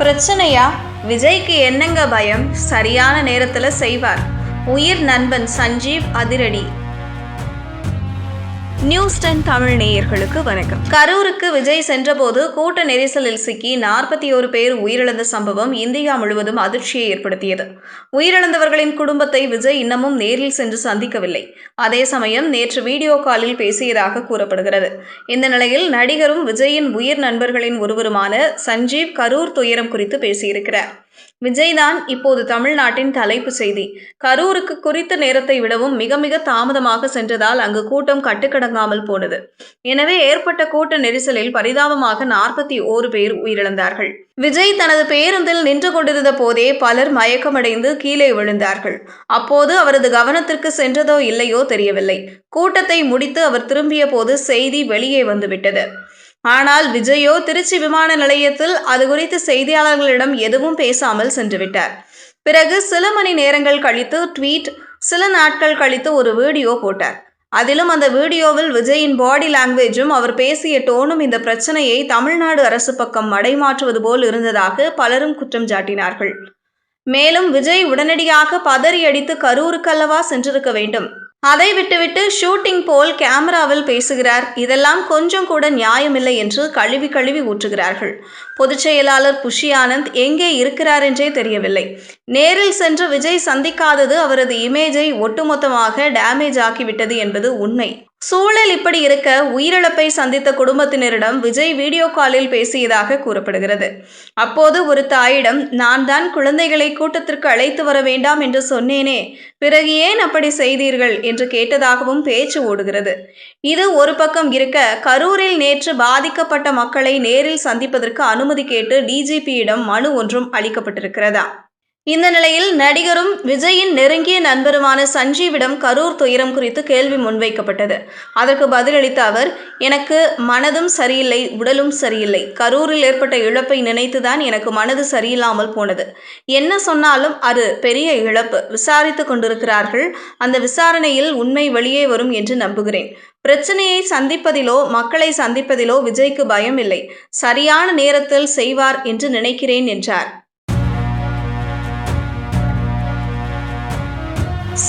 பிரச்சனையா? விஜய்க்கு என்னங்க பயம்? சரியான நேரத்தில் செய்வார். உயிர் நண்பன் சஞ்சீவ் அதிரடி. நியூஸ் டென் தமிழ் நேயர்களுக்கு வணக்கம். கரூருக்கு விஜய் சென்றபோது கூட்ட நெரிசலில் சிக்கி நாற்பத்தி ஒரு பேர் உயிரிழந்த சம்பவம் இந்தியா முழுவதும் அதிர்ச்சியை ஏற்படுத்தியது. உயிரிழந்தவர்களின் குடும்பத்தை விஜய் இன்னமும் நேரில் சென்று சந்திக்கவில்லை. அதே சமயம் நேற்று வீடியோ காலில் பேசியதாக கூறப்படுகிறது. இந்த நிலையில் நடிகரும் விஜயின் உயிர் நண்பர்களின் ஒருவருமான சஞ்சீவ் கரூர் துயரம் குறித்து பேசியிருக்கிறார். விஜய் தான் இப்போது தமிழ்நாட்டின் தலைப்பு செய்தி. கரூருக்கு குறித்த நேரத்தை விடவும் மிக மிக தாமதமாக சென்றதால் அங்கு கூட்டம் கட்டுக்கடங்காமல் போனது. எனவே ஏற்பட்ட கூட்ட நெரிசலில் பரிதாபமாக நாற்பத்தி ஓரு பேர் உயிரிழந்தார்கள். விஜய் தனது பேருந்தில் நின்று கொண்டிருந்த போதே பலர் மயக்கமடைந்து கீழே விழுந்தார்கள். அப்போது அவரது கவனத்திற்கு சென்றதோ இல்லையோ தெரியவில்லை. கூட்டத்தை முடித்து அவர் திரும்பிய போது செய்தி வெளியே வந்துவிட்டது. ஆனால் விஜயோ திருச்சி விமான நிலையத்தில் அது குறித்து செய்தியாளர்களிடம் எதுவும் பேசாமல் சென்றுவிட்டார். பிறகு சில மணி நேரங்கள் கழித்து ட்வீட் சில நாட்கள் கழித்து ஒரு வீடியோ போட்டார். அதிலும் அந்த வீடியோவில் விஜயின் பாடி லாங்குவேஜும் அவர் பேசிய டோனும் இந்த பிரச்சனையை தமிழ்நாடு அரசு பக்கம் மடைமாற்றுவது போல் இருந்ததாக பலரும் குற்றம் சாட்டினார்கள். மேலும் விஜய் உடனடியாக பதறி அடித்து கரூருக்கல்லவா சென்றிருக்க வேண்டும். அதை விட்டுவிட்டு ஷூட்டிங் போல் கேமராவில் பேசுகிறார். இதெல்லாம் கொஞ்சம் கூட நியாயமில்லை என்று கழுவி கழுவி ஊற்றுகிறார்கள். பொதுச் செயலாளர் புஷி ஆனந்த் எங்கே இருக்கிறார் என்றே தெரியவில்லை. நேரில் சென்று விஜய் சந்திக்காதது அவரது இமேஜை ஒட்டுமொத்தமாக டேமேஜ் ஆக்கிவிட்டது என்பது உண்மை. சூழல் இப்படி இருக்க உயிரிழப்பை சந்தித்த குடும்பத்தினரிடம் விஜய் வீடியோ காலில் பேசியதாக கூறப்படுகிறது. அப்போது ஒரு தாயிடம் நான் தான் குழந்தைகளை கூட்டத்திற்கு அழைத்து வர வேண்டாம் என்று சொன்னேனே பிறகு ஏன் அப்படி செய்தீர்கள்? என்று கேட்டதாகவும் பேச்சு ஓடுகிறது. இது ஒரு பக்கம் இருக்க கரூரில் நேற்று பாதிக்கப்பட்ட மக்களை நேரில் சந்திப்பதற்கு அனுமதி கேட்டு டிஜிபியிடம் மனு ஒன்றும் அளிக்கப்பட்டிருக்கிறதா? இந்த நிலையில் நடிகரும் விஜயின் நெருங்கிய நண்பருமான சஞ்சீவிடம் கரூர் துயரம் குறித்து கேள்வி முன்வைக்கப்பட்டது. அதற்கு பதிலளித்த அவர் எனக்கு மனதும் சரியில்லை உடலும் சரியில்லை. கரூரில் ஏற்பட்ட இழப்பை நினைத்துதான் எனக்கு மனது சரியில்லாமல் போனது. என்ன சொன்னாலும் அது பெரிய இழப்பு. விசாரித்து கொண்டிருக்கிறார்கள். அந்த விசாரணையில் உண்மை வெளியே வரும் என்று நம்புகிறேன். பிரச்சனையை சந்திப்பதிலோ மக்களை சந்திப்பதிலோ விஜய்க்கு பயம் இல்லை. சரியான நேரத்தில் செய்வார் என்று நினைக்கிறேன் என்றார்.